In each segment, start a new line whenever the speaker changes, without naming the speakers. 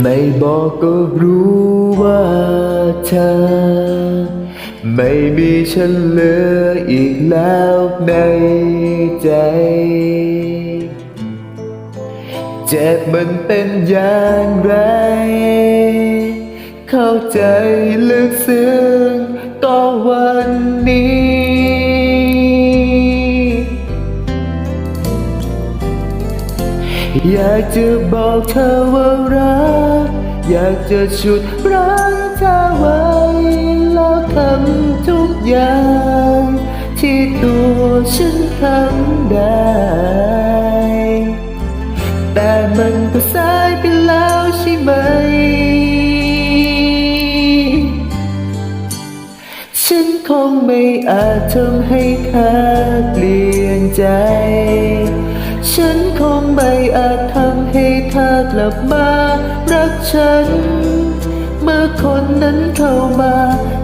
ไม่บอกก็รู้ว่าเธอ ไม่มีฉันเหลืออีกแล้วในใจ เจ็บมันเป็นอย่างไร เข้าใจลึกซึ้ง อยากจะบอกเธอว่ารัก อยากจะชุดรักเธอไว้แล้วทำทุกอย่าง ที่ตัวฉันทำได้ แต่มันก็สายไปแล้วใช่ไหม ฉันคงไม่อาจทำให้เธอเปลี่ยนใจ ทำให้เธอกลับมารักฉัน เมื่อคนนั้นเข้ามา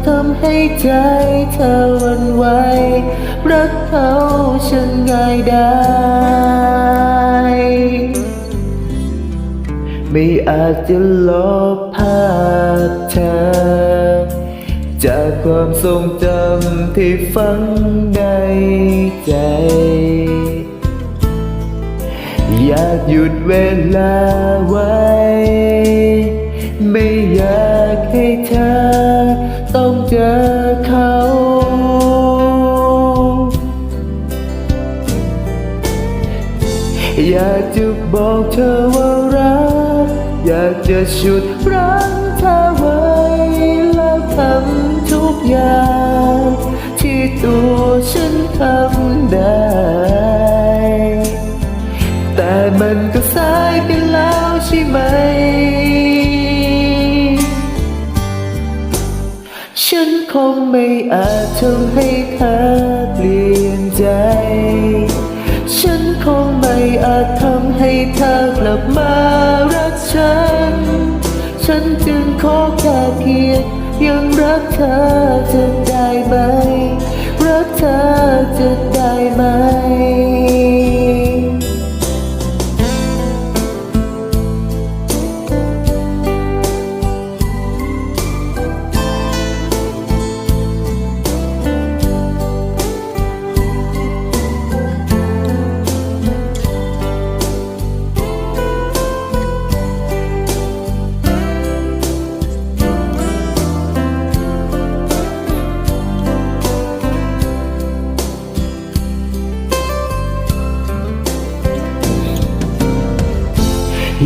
ทำให้ใจเธอวันไหวรักเขาฉันง่ายได้ ไม่อาจจะลบภาพเธอ จากความทรงจำที่ฝังในใจ อยากหยุดเวลาไว้ ไม่อยากให้เธอต้องเจอเขาอยากจะบอกเธอว่ารัก อยากจะชุดรักเธอไว้แล้วทำทุกอย่าง ที่ตัวฉันทำได้ ไม่อาจทำให้เธอเปลี่ยนใจ ฉันคงไม่อาจทำให้เธอกลับมารักฉัน ฉันจึงขอแค่เพียงยังรักเธอจะได้ไหม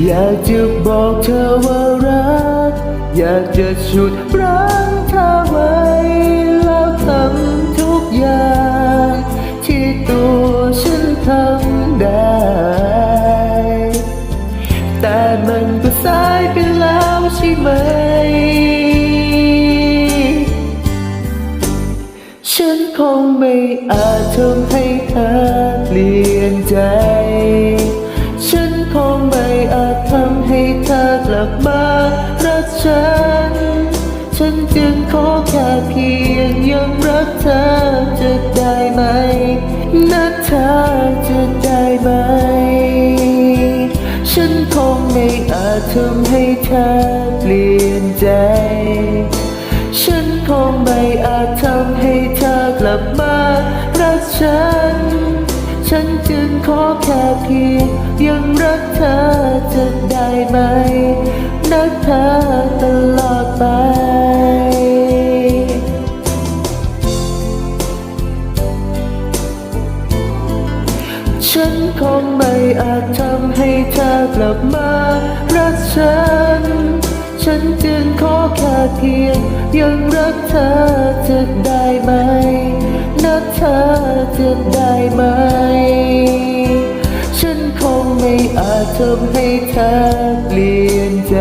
อยากจะบอกเธอว่ารัก อยากจะชุดรักเธอไว้ แล้วทำทุกอย่าง ที่ตัวฉันทำได้ แต่มันก็สายไปแล้วใช่ไหม ฉันคงไม่อาจทำให้เธอเปลี่ยนใจ อกลับมารักฉัน ฉันจึงขอแค่เพียงยังรักเธอจะได้ไหมนัดเธอจะได้ไหม ฉันคงไม่อาจทำให้เธอเปลี่ยนใจ ฉันคงไม่อาจทำให้เธอกลับมา ขอแค่เพียงยังรักเธอจะได้ไหม รักเธอตลอดไปฉันคงไม่อาจทำให้เธอกลับมารักฉัน ฉันจึงขอแค่เพียง ยังรักเธอจะได้ไหมนัดเธอจะได้ไหม อาจทำให้เธอเปลี่ยนใจ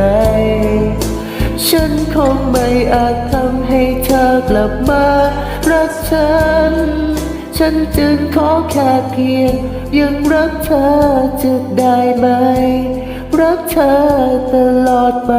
ฉันคงไม่อาจทำให้เธอกลับมารักฉัน ฉันจึงขอแค่เพียง ยังรักเธอจะได้ไหม รักเธอตลอดไป